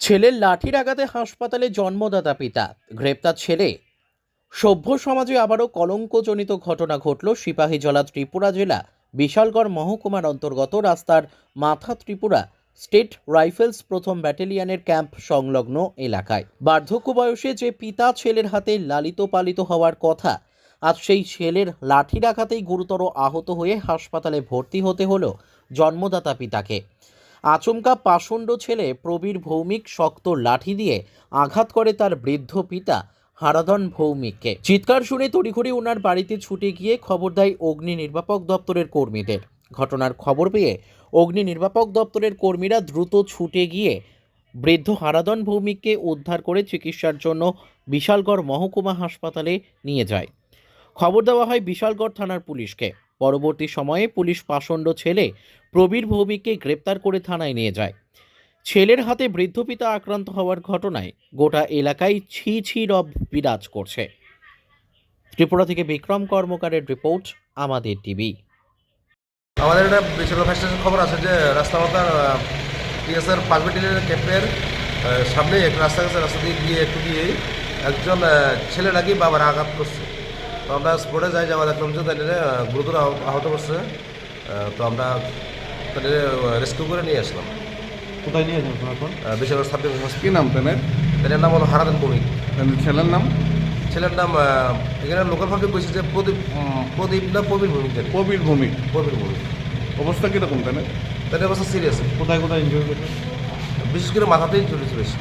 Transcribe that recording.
ছেলের লাঠির আঘাতে হাসপাতালে জন্মদাতা পিতা, গ্রেপ্তার ছেলে। সভ্য সমাজে আবারও কলঙ্কজনিত ঘটনা ঘটল সিপাহীজলা ত্রিপুরা জেলা, বিশালগড় মহকুমার অন্তর্গত রাস্তার মাথা ত্রিপুরা স্টেট রাইফেলস প্রথম ব্যাটালিয়নের ক্যাম্প সংলগ্ন এলাকায়। বার্ধক্য বয়সে যে পিতা ছেলের হাতে লালিত পালিত হওয়ার কথা, আজ সেই ছেলের লাঠির আঘাতেই গুরুতর আহত হয়ে হাসপাতালে ভর্তি হতে হলো জন্মদাতা পিতাকে। আচমকা পাষণ্ড ছেলে প্রবীর ভৌমিক শক্ত লাঠি দিয়ে আঘাত করে তার বৃদ্ধ পিতা হারাধন ভৌমিককে। চিৎকার শুনে তড়িঘড়ি ওনার বাড়িতে ছুটে গিয়ে খবর দেয় অগ্নি নির্বাপক দপ্তরের কর্মীদের। ঘটনার খবর পেয়ে অগ্নি নির্বাপক দপ্তরের কর্মীরা দ্রুত ছুটে গিয়ে বৃদ্ধ হারাধন ভৌমিককে উদ্ধার করে চিকিৎসার জন্য বিশালগড় মহকুমা হাসপাতালে নিয়ে যায়। খবর দেওয়া হয় বিশালগড় থানার পুলিশকে। পরবর্তী সময়ে পুলিশ পাষণ্ড ছেলে প্রবীর ভৌমিককে গ্রেপ্তার করে থানায় নিয়ে যায়। ছেলের হাতে বৃদ্ধ পিতা আক্রান্ত হওয়ার ঘটনায় গোটা এলাকায় ছি ছি রব বিরাজ করছে। ত্রিপুরা থেকে বিক্রম কর্মকারের রিপোর্ট, আমাদের টিভি। আমাদের একটা বেসরকারি খবর আছে যে রাস্তা মাতার টিএসআর পাঁচ ক্যাম্পের সামনে একটা রাস্তা গেছে, রাস্তা দিয়ে গিয়ে একটু দিয়ে একজন ছেলে নাকি বাবার আঘাত করছে। তো আমরা স্পটে যাই যাওয়া দেখলাম যে তাদের গুরুতর আহত করছে তো আমরা তাদের রেস্কিউ করে নিয়ে আসলাম। কোথায় নিয়ে আসলাম এখন? বেসরকারি সাবজেক্ট কি নাম তাদের? তাদের নাম হলো হারাদান তাদের ছেলের নাম? ছেলের নাম এখানে লোকাল ভাবে কইছে যে প্রদীপ প্রদীপ না প্রবীর ভৌমিক কবির ভূমিক। প্রবীর ভৌমিক। অবস্থা কীরকম তাদের? তাদের অবস্থা সিরিয়াস কোথায় কোথায় ইনজয় করছে বিশেষ করে মাথাতেই চলেছে বেশি।